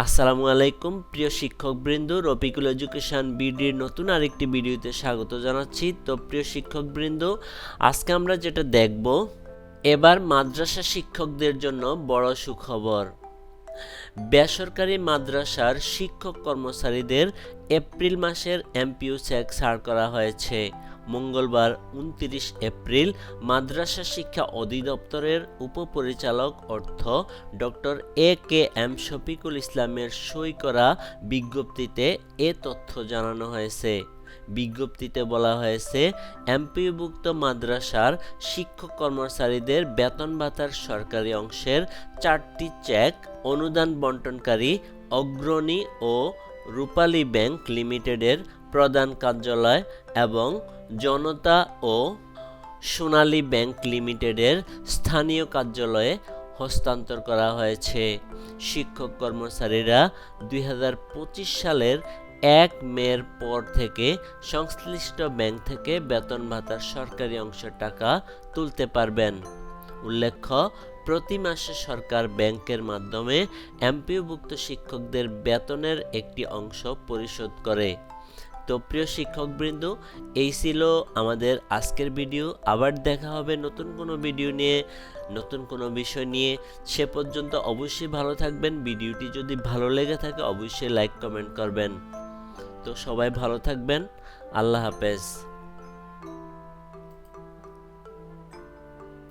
আসসালামু আলাইকুম, প্রিয় শিক্ষকবৃন্দ, রফিকুল এডুকেশন বিডির নতুন আরেকটি ভিডিওতে স্বাগত জানাচ্ছি। তো প্রিয় শিক্ষকবৃন্দ, আজকে আমরা যেটা দেখব, এবার মাদ্রাসা শিক্ষকদের জন্য বড় সুখবর। বেসরকারি মাদ্রাসার শিক্ষক কর্মচারীদের এপ্রিল মাসের এমপিউ চেক ছাড় করা হয়েছে। মঙ্গলবার উনত্রিশ এপ্রিল মাদ্রাসা শিক্ষা অধিদপ্তরের উপপরিচালক অর্থ doctor A K M Shafiqul ইসলামের সই করা বিজ্ঞপ্তিতে এ তথ্য জানানো হয়েছে। বিজ্ঞপ্তিতে বলা হয়েছে এমপিভুক্ত মাদ্রাসার শিক্ষক কর্মচারীদের বেতন ভাতার সরকারি অংশের চারটি চেক, অনুদান বন্টনকারী অগ্রণী ও রূপালী ব্যাংক লিমিটেডের প্রধান কার্যালয় এবং জনতা ও সোনালী ব্যাংক লিমিটেডের স্থানীয় কার্যালয়ে হস্তান্তর করা হয়েছে। শিক্ষক কর্মচারীরা দু হাজার পঁচিশ সালের এক মের পর থেকে সংশ্লিষ্ট ব্যাংক থেকে বেতন ভাতার সরকারি অংশের টাকা তুলতে পারবেন। উল্লেখ্য, প্রতি মাসে সরকার ব্যাংকের মাধ্যমে এমপিওভুক্ত শিক্ষকদের বেতনের একটি অংশ পরিশোধ করে। তো প্রিয় শিক্ষকবৃন্দ, এই ছিল আমাদের আজকের ভিডিও। আবার দেখা হবে নতুন কোনো ভিডিও নিয়ে, নতুন কোনো বিষয় নিয়ে। সে পর্যন্ত অবশ্যই ভালো থাকবেন। ভিডিওটি যদি ভালো লেগে থাকে, অবশ্যই লাইক, কমেন্ট করবেন। তো সবাই ভালো থাকবেন। আল্লাহ হাফেজ।